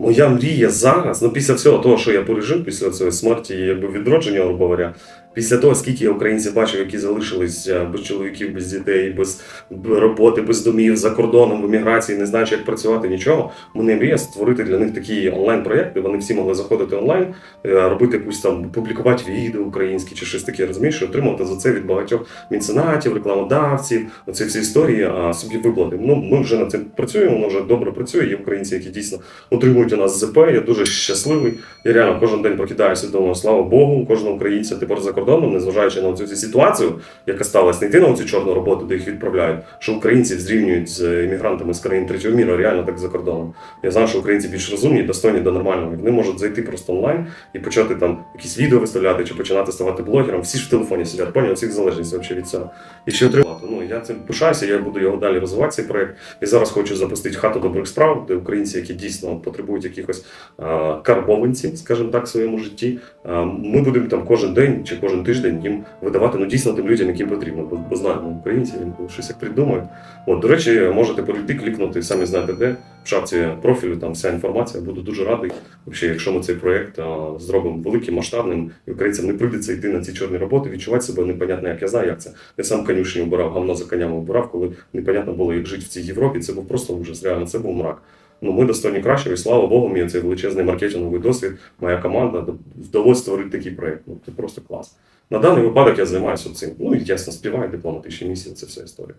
Моя мрія зараз, ну після всього того, що я пережив, після цієї смерті якби відродження, грубо говоря, після того, скільки я українців бачив, які залишились е, без чоловіків, без дітей, без роботи, без домів, за кордоном, в еміграції, не знаючи, як працювати, нічого. Мене мрія створити для них такі онлайн-проєкти. Вони всі могли заходити онлайн, е, робити якусь там, публікувати відео українські чи щось таке, розумієш, отримувати за це від багатьох меценатів, рекламодавців, оці всі історії, а собі виплати. Ну, ми вже над цим працюємо, воно вже добре працює. Є українці, які дійсно отримують у нас ЗП. Я дуже щасливий. Я реально кожен день прокидаюся думаю, слава Богу, кожного українця тепер за кордоном, незважаючи на цю ситуацію, яка сталася, не йти на цю чорну роботу, де їх відправляють, що українців зрівнюють з іммігрантами з країн третього міру, реально так за кордоном. Я знаю, що українці більш розумні, достойні до нормального. Вони можуть зайти просто онлайн і почати там якісь відео виставляти чи починати ставати блогером. Всі ж в телефоні сидять, поняв, всіх залежність від цього. І ще отримати. Я цим пишаюся, я буду його далі розвивати цей проект. І зараз хочу запустити хату добрих справ, де українці, які дійсно потребують якихось карбованці, скажімо так, в своєму житті. Ми будемо там кожен день чи кожен тиждень їм видавати ну дійсно тим людям, яким потрібно. Бо, бо знаємо українці, він щось як придумають. От, до речі, можете перейти, клікнути, самі знаєте де. Шапці профілю там вся інформація. Буду дуже радий, вообще, якщо ми цей проект а, зробимо великим, масштабним, і українцям не прийдеться йти на ці чорні роботи, відчувати себе непонятно, як я знаю, як це. Я сам конюшні обирав, гавно за конями обирав, коли непонятно було, як жити в цій Європі. Це був просто ужас. Реально, це був мрак. Ну, ми достойні кращого, і слава Богу, мені цей величезний маркетинговий досвід, моя команда вдалося створити такий проект. Ну, це просто клас. На даний випадок я займаюся цим. Ну і ясно, співаю дипломатичні місії, це вся історія.